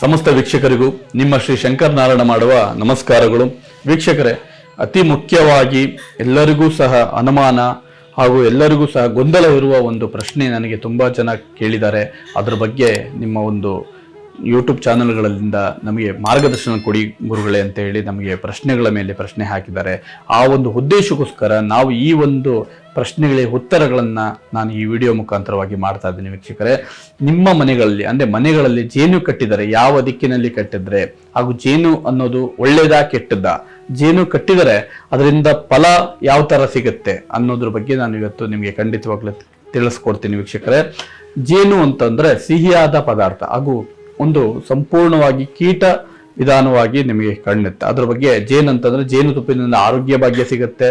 ಸಮಸ್ತ ವೀಕ್ಷಕರಿಗೂ ನಿಮ್ಮ ಶ್ರೀ ಶಂಕರ್ ನಾರಾಯಣ ಮಾಡುವ ನಮಸ್ಕಾರಗಳು. ವೀಕ್ಷಕರೇ, ಅತಿ ಮುಖ್ಯವಾಗಿ ಎಲ್ಲರಿಗೂ ಸಹ ಅನುಮಾನ ಹಾಗೂ ಎಲ್ಲರಿಗೂ ಸಹ ಗೊಂದಲವಿರುವ ಒಂದು ಪ್ರಶ್ನೆ ನನಗೆ ತುಂಬ ಜನ ಕೇಳಿದ್ದಾರೆ. ಅದರ ಬಗ್ಗೆ ನಿಮ್ಮ ಒಂದು ಯೂಟ್ಯೂಬ್ ಚಾನಲ್ಗಳಿಂದ ನಮಗೆ ಮಾರ್ಗದರ್ಶನ ಕೊಡಿ ಗುರುಗಳೇ ಅಂತ ಹೇಳಿ ನಮಗೆ ಪ್ರಶ್ನೆಗಳ ಮೇಲೆ ಪ್ರಶ್ನೆ ಹಾಕಿದ್ದಾರೆ. ಆ ಒಂದು ಉದ್ದೇಶಕ್ಕೋಸ್ಕರ ನಾವು ಈ ಒಂದು ಪ್ರಶ್ನೆಗಳಿಗೆ ಉತ್ತರಗಳನ್ನು ನಾನು ಈ ವಿಡಿಯೋ ಮುಖಾಂತರವಾಗಿ ಮಾಡ್ತಾ ಇದ್ದೀನಿ ವೀಕ್ಷಕರೇ. ನಿಮ್ಮ ಮನೆಗಳಲ್ಲಿ, ಅಂದರೆ ಮನೆಗಳಲ್ಲಿ ಜೇನು ಕಟ್ಟಿದರೆ ಯಾವ ದಿಕ್ಕಿನಲ್ಲಿ ಕಟ್ಟಿದ್ರೆ, ಹಾಗೂ ಜೇನು ಅನ್ನೋದು ಒಳ್ಳೆಯದಾ ಕೆಟ್ಟದ್ದಾ? ಜೇನು ಕಟ್ಟಿದರೆ ಅದರಿಂದ ಫಲ ಯಾವ ಥರ ಸಿಗುತ್ತೆ ಅನ್ನೋದ್ರ ಬಗ್ಗೆ ನಾನು ಇವತ್ತು ನಿಮಗೆ ಖಂಡಿತವಾಗ್ಲೂ ತಿಳಿಸ್ಕೊಡ್ತೀನಿ ವೀಕ್ಷಕರೇ. ಜೇನು ಅಂತಂದ್ರೆ ಸಿಹಿಯಾದ ಪದಾರ್ಥ, ಹಾಗೂ ಒಂದು ಸಂಪೂರ್ಣವಾಗಿ ಕೀಟ ವಿಧಾನವಾಗಿ ನಿಮಗೆ ಕಾಣುತ್ತೆ ಅದ್ರ ಬಗ್ಗೆ ಜೇನು ಅಂತಂದ್ರೆ ಜೇನು ತುಪ್ಪಿನಿಂದ ಆರೋಗ್ಯ ಭಾಗ್ಯ ಸಿಗುತ್ತೆ.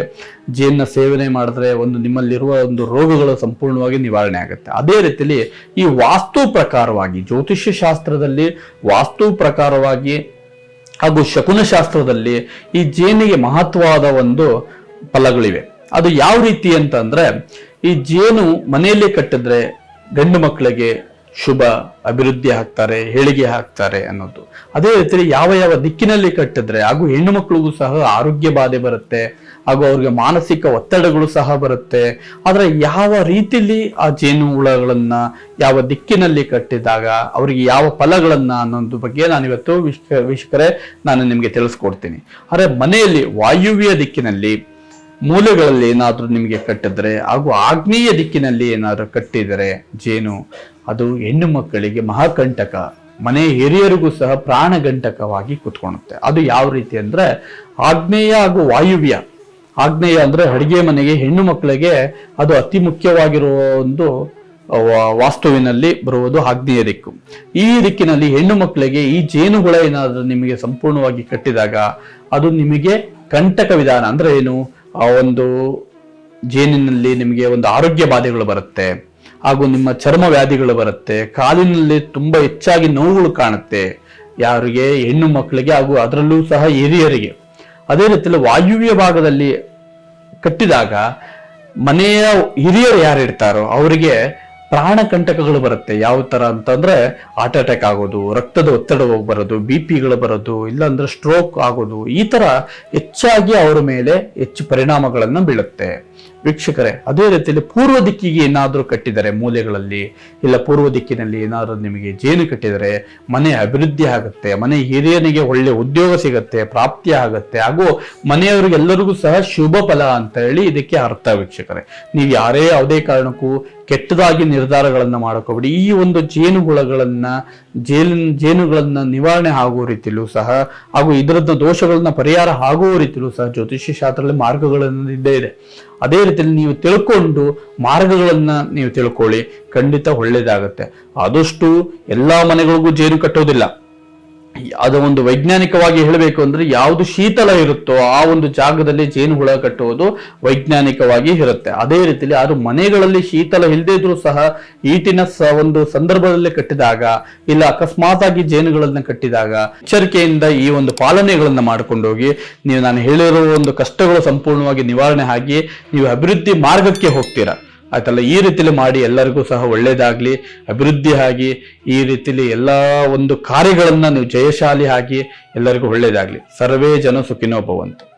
ಜೇನ ಸೇವನೆ ಮಾಡಿದ್ರೆ ಒಂದು ನಿಮ್ಮಲ್ಲಿರುವ ಒಂದು ರೋಗಗಳು ಸಂಪೂರ್ಣವಾಗಿ ನಿವಾರಣೆ ಆಗುತ್ತೆ. ಅದೇ ರೀತಿಯಲ್ಲಿ ಈ ವಾಸ್ತು ಪ್ರಕಾರವಾಗಿ ಜ್ಯೋತಿಷ್ಯ ಶಾಸ್ತ್ರದಲ್ಲಿ ವಾಸ್ತು ಪ್ರಕಾರವಾಗಿ ಹಾಗೂ ಶಕುನಶಾಸ್ತ್ರದಲ್ಲಿ ಈ ಜೇನಿಗೆ ಮಹತ್ವವಾದ ಒಂದು ಫಲಗಳಿವೆ. ಅದು ಯಾವ ರೀತಿ ಅಂತಂದ್ರೆ ಈ ಜೇನು ಮನೆಯಲ್ಲಿ ಕಟ್ಟಿದ್ರೆ ಗಂಡು ಮಕ್ಕಳಿಗೆ ಶುಭ, ಅಭಿವೃದ್ಧಿ ಹಾಕ್ತಾರೆ ಹೇಳಿಗೆ ಹಾಕ್ತಾರೆ ಅನ್ನೋದು. ಅದೇ ರೀತಿ ಯಾವ ಯಾವ ದಿಕ್ಕಿನಲ್ಲಿ ಕಟ್ಟಿದ್ರೆ, ಹಾಗೂ ಹೆಣ್ಣು ಮಕ್ಕಳಿಗೂ ಸಹ ಆರೋಗ್ಯ ಬಾಧೆ ಬರುತ್ತೆ, ಹಾಗೂ ಅವ್ರಿಗೆ ಮಾನಸಿಕ ಒತ್ತಡಗಳು ಸಹ ಬರುತ್ತೆ, ಆದರೆ ಯಾವ ರೀತಿಲಿ ಆ ಜೇನು ಹುಳಗಳನ್ನ ಯಾವ ದಿಕ್ಕಿನಲ್ಲಿ ಕಟ್ಟಿದಾಗ, ಅವರಿಗೆ ಯಾವ ಫಲಗಳನ್ನ ಅನ್ನೋದ್ರ ಬಗ್ಗೆ ನಾನು ಇವತ್ತು ವೀಕ್ಷಕರೇ ನಾನು ನಿಮಗೆ ತಿಳಿಸ್ಕೊಡ್ತೀನಿ. ಆದರೆ ಮನೆಯಲ್ಲಿ ವಾಯುವ್ಯ ದಿಕ್ಕಿನಲ್ಲಿ, ಮೂಲೆಗಳಲ್ಲಿ ಏನಾದರೂ ನಿಮಗೆ ಕಟ್ಟಿದ್ರೆ, ಹಾಗೂ ಆಗ್ನೇಯ ದಿಕ್ಕಿನಲ್ಲಿ ಏನಾದರೂ ಕಟ್ಟಿದರೆ, ಜೇನು ಅದು ಹೆಣ್ಣು ಮಕ್ಕಳಿಗೆ ಮಹಾಕಂಟಕ, ಮನೆ ಹಿರಿಯರಿಗೂ ಸಹ ಪ್ರಾಣಗಂಟಕವಾಗಿ ಕುತ್ಕೊಳುತ್ತೆ ಅದು ಯಾವ ರೀತಿ ಅಂದ್ರೆ ಆಗ್ನೇಯ ಹಾಗೂ ವಾಯುವ್ಯ. ಆಗ್ನೇಯ ಅಂದ್ರೆ ಅಡಿಗೆ ಮನೆಗೆ ಹೆಣ್ಣು ಮಕ್ಕಳಿಗೆ ಅದು ಅತಿ ಮುಖ್ಯವಾಗಿರುವ ಒಂದು ವಾಸ್ತುವಿನಲ್ಲಿ ಬರುವುದು ಆಗ್ನೇಯ ದಿಕ್ಕು. ಈ ದಿಕ್ಕಿನಲ್ಲಿ ಹೆಣ್ಣು ಮಕ್ಕಳಿಗೆ ಈ ಜೇನುಹುಳ ಏನಾದರೂ ನಿಮಗೆ ಸಂಪೂರ್ಣವಾಗಿ ಕಟ್ಟಿದಾಗ ಅದು ನಿಮಗೆ ಕಂಟಕ ವಿಧಾನ ಅಂದ್ರೆ ಏನು? ಆ ಒಂದು ಜೇನಿನಲ್ಲಿ ನಿಮಗೆ ಒಂದು ಆರೋಗ್ಯ ಬಾಧೆಗಳು ಬರುತ್ತೆ. ಹಾಗೂ ನಿಮ್ಮ ಚರ್ಮ ವ್ಯಾಧಿಗಳು ಬರುತ್ತೆ, ಕಾಲಿನಲ್ಲಿ ತುಂಬಾ ಹೆಚ್ಚಾಗಿ ನೋವುಗಳು ಕಾಣುತ್ತೆ, ಯಾರಿಗೆ, ಹೆಣ್ಣು ಮಕ್ಕಳಿಗೆ ಹಾಗೂ ಅದರಲ್ಲೂ ಸಹ ಹಿರಿಯರಿಗೆ. ಅದೇ ರೀತಿಯಲ್ಲಿ ವಾಯುವ್ಯ ಭಾಗದಲ್ಲಿ ಕಟ್ಟಿದಾಗ ಮನೆಯ ಹಿರಿಯರು ಯಾರು ಇರ್ತಾರೋ ಅವರಿಗೆ ಪ್ರಾಣ ಕಂಟಕಗಳು ಬರುತ್ತೆ. ಯಾವ ಥರ ಅಂತಂದ್ರೆ ಹಾರ್ಟ್ ಅಟ್ಯಾಕ್ ಆಗೋದು, ರಕ್ತದ ಒತ್ತಡ ಬರೋದು ಬಿ ಪಿಗಳು ಬರೋದು, ಇಲ್ಲಾಂದ್ರೆ ಸ್ಟ್ರೋಕ್ ಆಗೋದು, ಈ ತರ ಹೆಚ್ಚಾಗಿ ಅವರ ಮೇಲೆ ಹೆಚ್ಚು ಪರಿಣಾಮಗಳನ್ನು ಬೀಳುತ್ತೆ. ವೀಕ್ಷಕರೇ, ಅದೇ ರೀತಿಯಲ್ಲಿ ಪೂರ್ವ ದಿಕ್ಕಿಗೆ ಏನಾದರೂ ಕಟ್ಟಿದರೆ ಮೂಲೆಗಳಲ್ಲಿ, ಇಲ್ಲ ಪೂರ್ವ ದಿಕ್ಕಿನಲ್ಲಿ ಏನಾದರೂ ನಿಮಗೆ ಜೇನು ಕಟ್ಟಿದರೆ ಮನೆ ಅಭಿವೃದ್ಧಿ ಆಗುತ್ತೆ, ಮನೆ ಹಿರಿಯನಿಗೆ ಒಳ್ಳೆ ಉದ್ಯೋಗ ಸಿಗುತ್ತೆ, ಪ್ರಾಪ್ತಿ ಆಗುತ್ತೆ, ಹಾಗೂ ಮನೆಯವರಿಗೆಲ್ಲರಿಗೂ ಸಹ ಶುಭ ಫಲ ಅಂತ ಹೇಳಿ ಇದಕ್ಕೆ ಅರ್ಥ ವೀಕ್ಷಕರೇ. ನೀವು ಯಾರೇ ಯಾವುದೇ ಕಾರಣಕ್ಕೂ ಕೆಟ್ಟದಾಗಿ ನಿರ್ಧಾರಗಳನ್ನು ಮಾಡ್ಕೋಬೇಡಿ. ಈ ಒಂದು ಜೇನು ಹುಳಗಳನ್ನು ಜೇನು ಜೇನುಗಳನ್ನ ನಿವಾರಣೆ ಆಗುವ ರೀತಿಯಲ್ಲೂ ಸಹ, ಹಾಗೂ ಇದರದ್ದು ದೋಷಗಳನ್ನ ಪರಿಹಾರ ಆಗುವ ರೀತಿಯಲ್ಲೂ ಸಹ ಜ್ಯೋತಿಷ್ಯ ಶಾಸ್ತ್ರದಲ್ಲಿ ಮಾರ್ಗಗಳನ್ನು ಇದ್ದೇ ಇದೆ. ಅದೇ ರೀತಿಯಲ್ಲಿ ನೀವು ತಿಳ್ಕೊಂಡು ಮಾರ್ಗಗಳನ್ನ ನೀವು ತಿಳ್ಕೊಳ್ಳಿ. ಖಂಡಿತ ಒಳ್ಳೇದಾಗತ್ತೆ. ಆದಷ್ಟು ಎಲ್ಲಾ ಮನೆಗಳಿಗೂ ಜೇನು ಕಟ್ಟೋದಿಲ್ಲ. ಅದು ಒಂದು ವೈಜ್ಞಾನಿಕವಾಗಿ ಹೇಳಬೇಕು ಅಂದ್ರೆ ಯಾವುದು ಶೀತಲ ಇರುತ್ತೋ ಆ ಒಂದು ಜಾಗದಲ್ಲಿ ಜೇನು ಹುಳ ಕಟ್ಟುವುದು ವೈಜ್ಞಾನಿಕವಾಗಿ ಇರುತ್ತೆ. ಅದೇ ರೀತಿಯಲ್ಲಿ ಅದು ಮನೆಗಳಲ್ಲಿ ಶೀತಲ ಇಲ್ಲದೇ ಇದ್ರೂ ಸಹ ಈಟಿನ ಒಂದು ಸಂದರ್ಭದಲ್ಲಿ ಕಟ್ಟಿದಾಗ ಇಲ್ಲ ಅಕಸ್ಮಾತ್ ಆಗಿ ಜೇನುಗಳನ್ನ ಕಟ್ಟಿದಾಗ ಎಚ್ಚರಿಕೆಯಿಂದ ಈ ಒಂದು ಪಾಲನೆಗಳನ್ನ ಮಾಡ್ಕೊಂಡೋಗಿ ನೀವು ನಾನು ಹೇಳಿರೋ ಒಂದು ಕಷ್ಟಗಳು ಸಂಪೂರ್ಣವಾಗಿ ನಿವಾರಣೆ ಆಗಿ ನೀವು ಅಭಿವೃದ್ಧಿ ಮಾರ್ಗಕ್ಕೆ ಹೋಗ್ತೀರಾ. ಆಯ್ತಲ್ಲ? ಈ ರೀತಿಲಿ ಮಾಡಿ ಎಲ್ಲರಿಗೂ ಸಹ ಒಳ್ಳೇದಾಗ್ಲಿ, ಅಭಿವೃದ್ಧಿ ಆಗಿ ಈ ರೀತಿಲಿ ಎಲ್ಲ ಒಂದು ಕಾರ್ಯಗಳನ್ನು ನೀವು ಜಯಶಾಲಿ ಆಗಿ ಎಲ್ಲರಿಗೂ ಒಳ್ಳೇದಾಗ್ಲಿ. ಸರ್ವೇ ಜನ ಸುಖಿನೋ ಭವಂತು.